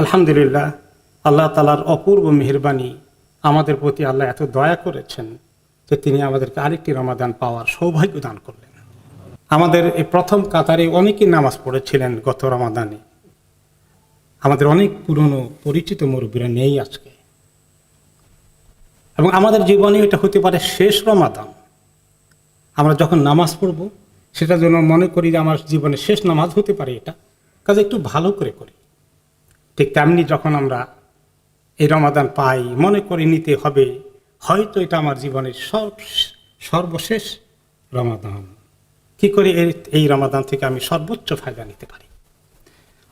আলহামদুলিল্লাহ, আল্লাহ তালার অপূর্ব মেহরবানি আমাদের প্রতি আল্লাহ এত দয়া করেছেন যে তিনি আমাদেরকে আরেকটি রমাদান পাওয়ার সৌভাগ্য দান করলেন। আমাদের এই প্রথম কাতারে অনেকেই নামাজ পড়েছিলেন গত রমাদানে। আমাদের অনেক পুরনো পরিচিত মুরব্বীরা নেই আজকে। এবং আমাদের জীবনে এটা হতে পারে শেষ রমাদান। আমরা যখন নামাজ পড়ব, সেটা যেন মনে করি যে আমার জীবনে শেষ নামাজ হতে পারে এটা। কাজে একটু ভালো করে করি। ঠিক তেমনি যখন আমরা এই রমাদান পাই, মনে করে নিতে হবে, হয়তো এটা আমার জীবনের সব সর্বশেষ রমাদান। কি করে এই রমাদান থেকে আমি সর্বোচ্চ ফায়দা নিতে পারি?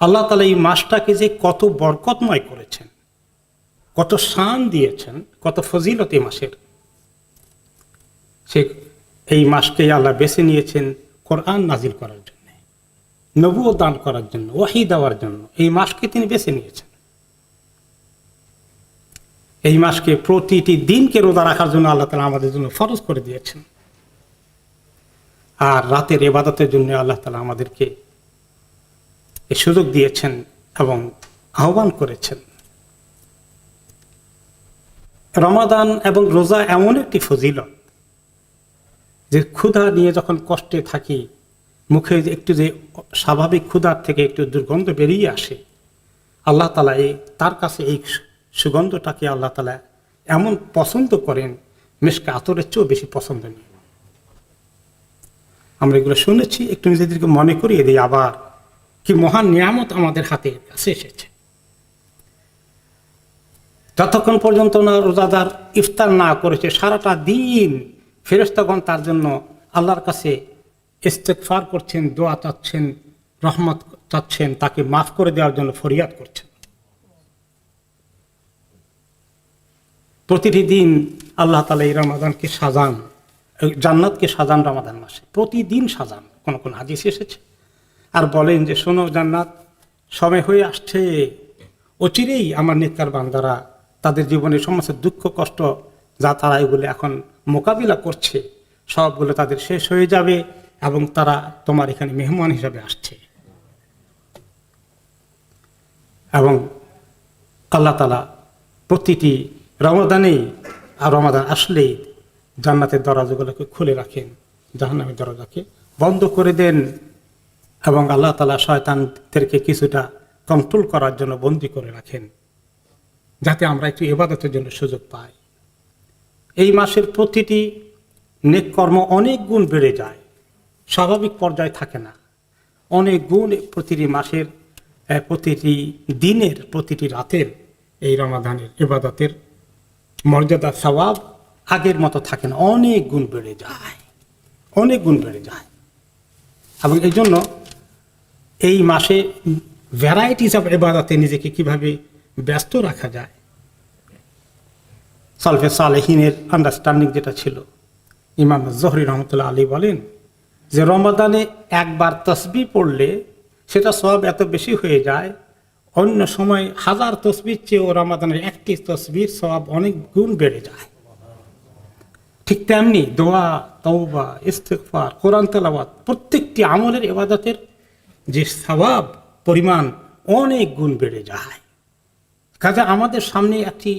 আল্লাহ তালা এই মাসটাকে যে কত বরকতময় করেছেন, কত শান দিয়েছেন, কত ফজিলত এই মাসের। সে এই মাসকে আল্লাহ বেছে নিয়েছেন কোরআন নাজিল করার জন্য। নবুও দান করার জন্য, ওয়াহি দেওয়ার জন্য। এই মাসকে তিনি বেছে নিয়েছেন। এই মাসকে প্রতিটি দিনকে রোজা রাখার জন্য আল্লাহ তালা আমাদের জন্য ফরজ করে দিয়েছেন। আর রাতের এবাদতের জন্য আল্লাহ তালা আমাদেরকে এই সুযোগ দিয়েছেন এবং আহ্বান করেছেন। রমাদান এবং রোজা এমন একটি ফজিলত যে ক্ষুধা নিয়ে যখন কষ্টে থাকি মুখে একটু যে স্বাভাবিক ক্ষুধার থেকে একটু দুর্গন্ধ বেরিয়ে আসে, আল্লাহ তালা এই, তার কাছে এই সুগন্ধটাকে আল্লাহ তালা এমন পছন্দ করেন, মেশকে আতরের চেয়েও বেশি পছন্দনীয়। আমরা এগুলো শুনেছি, একটু নিজেদেরকে মনে করিয়ে দিই আবার, কি মহান নিয়ামত আমাদের হাতে কাছে এসেছে। যতক্ষণ পর্যন্ত না রোজাদার ইফতার না করেছে, সারাটা দিন ফেরেস্তাগণ তার জন্য আল্লাহর কাছে ইস্তেকফার করছেন, দোয়া চাচ্ছেন, রহমত চাচ্ছেন, তাকে মাফ করে দেওয়ার জন্য ফরিয়াদ করছেন। প্রতিটি দিন আল্লাহ তালা এই রমাদানকে সাজান জান্নাতকে সাজান রমাদান মাসে। প্রতিদিন সাজান, কোন কোন হাদিস এসেছে। আর বলেন যে, শোনো জান্নাত, সময় হয়ে আসছে। অচিরেই আমার নেতার বান্দারা তাদের জীবনের সমস্ত দুঃখ, কষ্ট যা তারা এগুলো এখন মোকাবিলা করছে, সবগুলো তাদের শেষ হয়ে যাবে। এবং তারা তোমার এখানে মেহমান হিসাবে আসছে। এবং আল্লাহ তালা প্রতিটি রমাদানেই আর রমাদান আসলেই জান্নাতের দরজাগুলোকে খুলে রাখেন, জাহান্নামের দরজাকে বন্ধ করে দেন এবং আল্লাহ তালা শয়তানদেরকে কিছুটা কন্ট্রোল করার জন্য বন্দি করে রাখেন, যাতে আমরা একটু এবাদতের জন্য সুযোগ পাই। এই মাসের প্রতিটি নেক কর্ম অনেক গুণ বেড়ে যায়। স্বাভাবিক পর্যায়ে থাকে না। অনেক গুণ প্রতিটি মাসের প্রতিটি দিনের, প্রতিটি রাতের এই রমাদানের ইবাদতের মর্যাদা স্বভাব আগের মতো থাকে না। অনেক গুণ বেড়ে যায়। অনেক গুণ বেড়ে যায়। এবং এই জন্য এই মাসে ভ্যারাইটিস অফ এবাদতে নিজেকে কীভাবে ব্যস্ত রাখা যায়, সালফে সালেহিনের আন্ডারস্ট্যান্ডিং যেটা ছিল। ইমাম জহরি রহমতুল্লাহ আলী বলেন যে রমাদানে একবার তসবি পড়লে সেটা সব এত বেশি হয়ে যায়। অন্য সময় হাজার তসবির চেয়েও রমাদানের একটি তসবির সব অনেক গুণ বেড়ে যায়। ঠিক তেমনি দোয়া, তওবা ইস্তেকফার কোরআন তেলাওয়াত প্রত্যেকটি আমলের এবাদতের যে স্বভাব পরিমাণ অনেক গুণ বেড়ে যায়। কাজে আমাদের সামনে একটি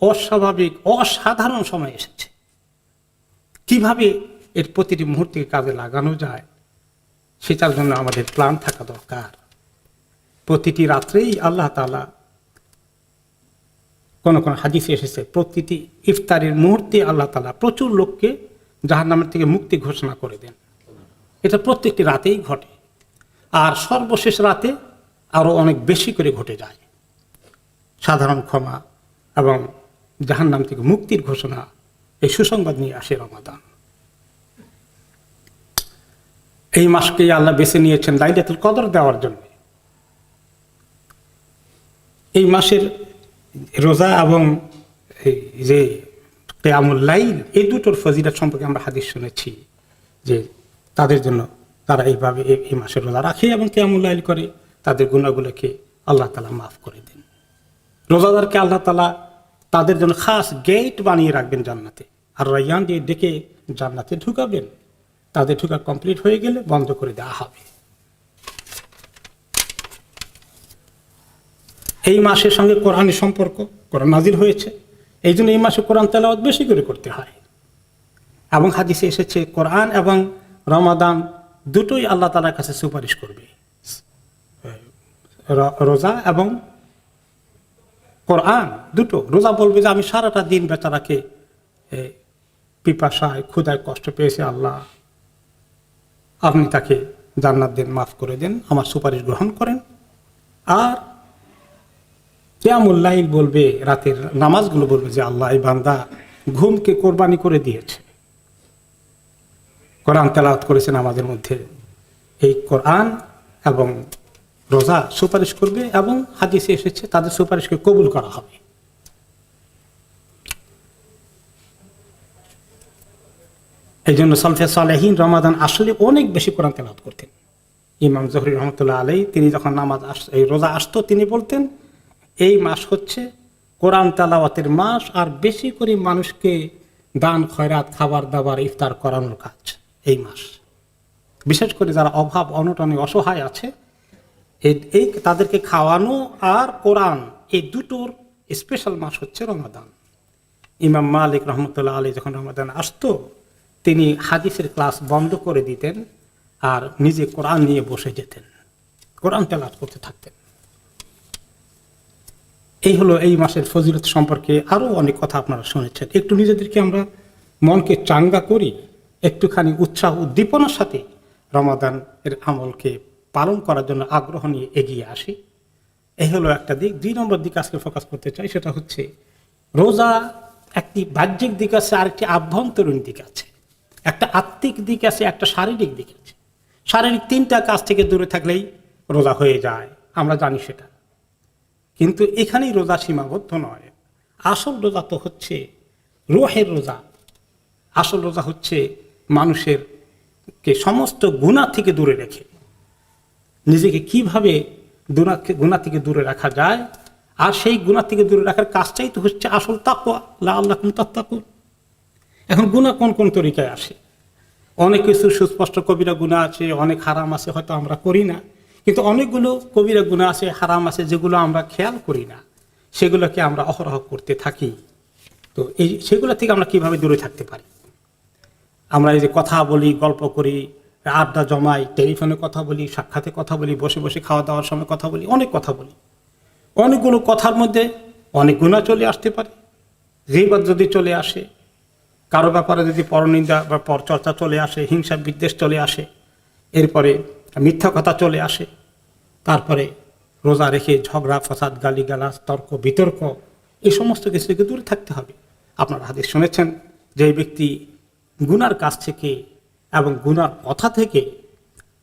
অস্বাভাবিক, অসাধারণ সময় এসেছে। কীভাবে এর প্রতিটি মুহূর্তে কাজে লাগানো যায়। সেটার জন্য আমাদের প্ল্যান থাকা দরকার। প্রতিটি রাত্রেই আল্লাহ তালা কোন কোন হাদিসে এসেছে, প্রতিটি ইফতারের মুহূর্তে আল্লাহ তালা প্রচুর লোককে জাহার নামের থেকে মুক্তি ঘোষণা করে দেন। এটা প্রত্যেকটি রাতেই ঘটে। আর সর্বশেষ রাতে আরও অনেক বেশি করে ঘটে যায়। সাধারণ ক্ষমা এবং জাহান নাম থেকে মুক্তির ঘোষণা এই সুসংবাদ নিয়ে আসে রমাদান। এই মাসকে আল্লাহ বেছে নিয়েছেন লাইলাতুল কদর দেওয়ার জন্য। এই মাসের রোজা এবং যে কেয়ামুল লাইল, এই দুটোর ফজিলত সম্পর্কে আমরা হাদিস শুনেছি যে তাদের জন্য তারা এইভাবে এই- এই মাসের রোজা রাখে এবং কেয়ামুল লাইল করে, তাদের গুণাগুলোকে আল্লাহ তালা মাফ করে দেন। রোজাদারকে আল্লাহ তালা তাদের জন্য খাস গেট বানিয়ে রাখবেন জান্নাতে। আর রাইয়ান দিয়ে ডেকে জান্নাতে ঢুকাবেন। তাদের ঢুকা কমপ্লিট হয়ে গেলে বন্ধ করে দেওয়া হবে। এই মাসের সঙ্গে কোরআনের সম্পর্ক, কোরআন নাজির হয়েছে। এই জন্য এই মাসে কোরআন তেলাওয়াত বেশি করে করতে হয়। এবং হাদিসে এসেছে, কোরআন এবং রমাদান দুটোই আল্লাহ তালার কাছে সুপারিশ করবে। রোজা এবং কোরআন দুটো। রোজা বলবে যে আমি সারাটা দিন বেচারাকে পিপাসায় ক্ষুদায় কষ্ট পেয়েছে আল্লাহ। আপনি তাকে জান্নাত দেন, মাফ করে দেন, আমার সুপারিশ গ্রহণ করেন। আর কেয়ামুল্লাইল বলবে, রাতের নামাজগুলো বলবে যে, আল্লাহ, এই বান্দা ঘুমকে কোরবানি করে দিয়েছে। কোরআন তেলাওয়াত করেছেন আমাদের মধ্যে। এই কোরআন এবং রোজা সুপারিশ করবে এবং হাদিসে এসেছে, তাদের সুপারিশকে কবুল করা হবে। এই জন্য সলফে সালেহীন রমাদান আসলে অনেক বেশি কোরআন তেলাওয়াত করতেন। ইমাম জহরি রহমতুল্লাহ আলাই তিনি যখন নামাজ আস, এই রোজা আসতো, তিনি বলতেন, এই মাস হচ্ছে কোরআন তেলাওয়াতের মাস, আর বেশি করে মানুষকে দান, খয়রাত, খাবার দাবার ইফতার করানোর কাজ এই মাস। বিশেষ করে যারা অভাব, অনটনে অসহায় আছে এই- তাদেরকে খাওয়ানো আর কোরআন এই দুটোর স্পেশাল মাস হচ্ছে রমাদান। ইমাম মালিক রহমতুল্লাহ আলী যখন রমাদান আসতো তিনি হাদিসের ক্লাস বন্ধ করে দিতেন আর নিজে কোরআন নিয়ে বসে যেতেন। কোরআন তেলাত করতে থাকতেন। এই হলো এই মাসের ফজিলত সম্পর্কে আরও অনেক কথা আপনারা শুনেছেন। একটু নিজেদেরকে আমরা মনকে চাঙ্গা করি, একটুখানি উৎসাহ উদ্দীপনার সাথে রমাদান এর আমলকে পালন করার জন্য আগ্রহ নিয়ে এগিয়ে আসি। এই হলো একটা দিক। দুই নম্বর দিক আজকে ফোকাস করতে চাই, সেটা হচ্ছে রোজা একটি বাহ্যিক দিক আছে আর একটি আভ্যন্তরীণ দিক আছে। একটা আত্মিক দিক আছে, একটা শারীরিক দিক আছে। শারীরিক তিনটা কাজ থেকে দূরে থাকলেই রোজা হয়ে যায়, আমরা জানি সেটা। কিন্তু এখানেই রোজা সীমাবদ্ধ নয়। আসল রোজা তো হচ্ছে রোহের রোজা। আসল রোজা হচ্ছে মানুষের কে সমস্ত গুণা থেকে দূরে রেখে। নিজেকে কীভাবে গুণা গুণা থেকে দূরে রাখা যায়, আর সেই গুণা থেকে দূরে রাখার কাজটাই তো হচ্ছে আসল তাকুয়া লা আল্লাহ তাত্তাকুন। এখন গুণা কোন কোন তরিকায় আসে? অনেক কিছু সুস্পষ্ট কবিরা গুণা আছে, অনেক হারাম আছে, হয়তো আমরা করি না। কিন্তু অনেকগুলো কবিরা গুণা আছে, হারাম আছে, যেগুলো আমরা খেয়াল করি না, সেগুলোকে আমরা অহরহ করতে থাকি। তো এই সেগুলো থেকে আমরা কীভাবে দূরে থাকতে পারি? আমরা এই যে কথা বলি, গল্প করি, আড্ডা জমাই, টেলিফোনে কথা বলি, সাক্ষাতে কথা বলি, বসে বসে খাওয়া দাওয়ার সময় কথা বলি, অনেক কথা বলি। অনেকগুলো কথার মধ্যে অনেক গুণা চলে আসতে পারে। যেইবার যদি চলে আসে কারও ব্যাপারে যদি পরনিন্দা বা পরচর্চা চলে আসে হিংসা বিদ্বেষ চলে আসে, এরপরে মিথ্যা কথা চলে আসে, তারপরে রোজা রেখে ঝগড়া, ফসাদ, গালিগালাজ, তর্ক, বিতর্ক, এই সমস্ত কিছু থেকে দূরে থাকতে হবে। আপনারা হাদিস শুনেছেন যে ব্যক্তি গুনার কাছ থেকে এবং গুনার কথা থেকে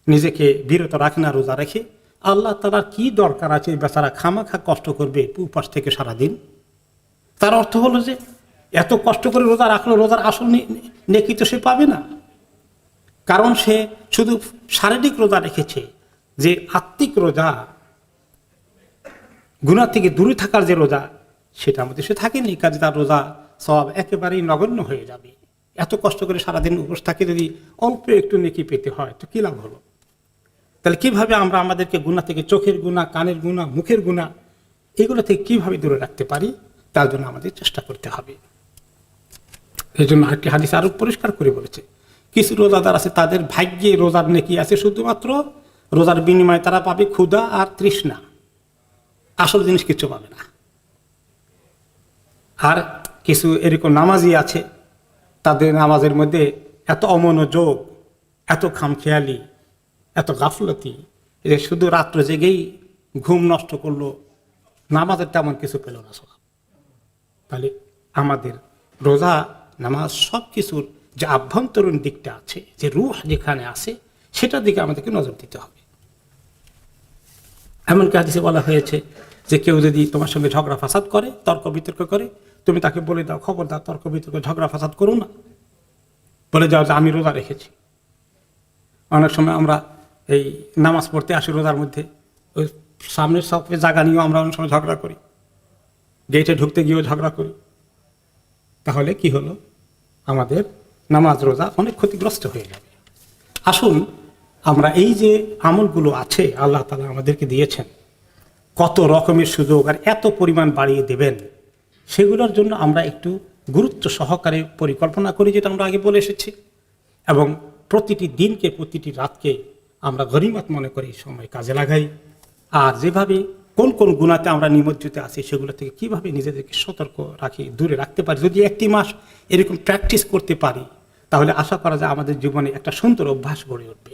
নিজেকে বিরত রাখে না, রোজা রেখে। আল্লাহ তালার কি দরকার আছে? বেচারা খামাখা কষ্ট করবে, উপাস থেকে সারাদিন। তার অর্থ হলো যে এত কষ্ট করে রোজা রাখল, রোজার আসল নেকি তো সে পাবে না। কারণ সে শুধু শারীরিক রোজা রেখেছে, যে আত্মিক রোজা গুণা থেকে দূরে থাকার যে রোজা, সেটা আমাদের সে থাকেনি, কাজে তার রোজা সব একেবারেই নগণ্য হয়ে যাবে। এত কষ্ট করে সারাদিন উপোস থাকে যদি অল্প একটু নেকি পেতে হয়, তো কী লাভ হলো? তাহলে কীভাবে আমরা আমাদেরকে গুণা থেকে চোখের গুণা কানের গুণা মুখের গুণা এগুলো থেকে কীভাবে দূরে রাখতে পারি? তার জন্য আমাদের চেষ্টা করতে হবে। এই জন্য আরেকটি হাদিস আরও পরিষ্কার করে বলেছে। কিছু রোজাদার আছে, তাদের ভাগ্যে রোজার নেকি আছে, শুধুমাত্র রোজার বিনিময়ে তারা পাবে ক্ষুধা আর তৃষ্ণা। আসল জিনিস কিছু পাবে না। আর কিছু এরকম নামাজি আছে, তাদের নামাজের মধ্যে এত অমনোযোগ, এত খামখেয়ালি, এত গাফলতি, যে শুধু রাত্র জেগেই ঘুম নষ্ট করল, নামাজের তেমন কিছু পেল না সব। তাহলে আমাদের রোজা নামাজ সব কিছুর যে আভ্যন্তরীণ দিকটা আছে, যে রুহ যেখানে আছে, সেটার দিকে আমাদেরকে নজর দিতে হবে। এমনকি হাদিসে বলা হয়েছে যে কেউ যদি তোমার সঙ্গে ঝগড়া ফাসাদ করে, তর্ক বিতর্ক করে, তুমি তাকে বলে দাও, খবর দাও, তর্ক বিতর্ক, ঝগড়া ফাসাদ করো না। বলে যাও যে আমি রোজা রেখেছি। অনেক সময় আমরা এই নামাজ পড়তে আসি রোজার মধ্যে, ওই সামনের সব জায়গা নিয়েও আমরা অনেক সময় ঝগড়া করি। গেটে ঢুকতে গিয়েও ঝগড়া করি। তাহলে কি হলো? আমাদের নামাজ, রোজা অনেক ক্ষতিগ্রস্ত হয়ে যাবে আসুন, আমরা এই যে আমলগুলো আছে, আল্লাহ তালা আমাদেরকে দিয়েছেন, কত রকমের সুযোগ আর এত পরিমাণ বাড়িয়ে দেবেন, সেগুলোর জন্য আমরা একটু গুরুত্ব সহকারে পরিকল্পনা করি, যেটা আমরা আগে বলে এসেছি। এবং প্রতিটি দিনকে, প্রতিটি রাতকে আমরা গরিমত মনে করে সময় কাজে লাগাই। আর যেভাবে কোন কোন গুণাতে আমরা নিমজ্জিত আছি সেগুলো থেকে কীভাবে নিজেদেরকে সতর্ক রাখি, দূরে রাখতে পারি? যদি একটি মাস এরকম প্র্যাকটিস করতে পারি, তাহলে আশা করা যায় আমাদের জীবনে একটা সুন্দর অভ্যাস গড়ে উঠবে।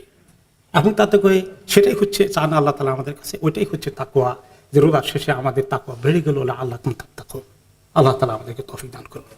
এখন তাতে করে সেটাই হচ্ছে চান আল্লাহ তালা আমাদের কাছে, ওইটাই হচ্ছে তাকুয়া যে রোজার শেষে আমাদের তাকুয়া বেড়ে গেল আল্লাহ তাকুয়া আল্লাহ তালা আমাদেরকে তফিক দান করুন।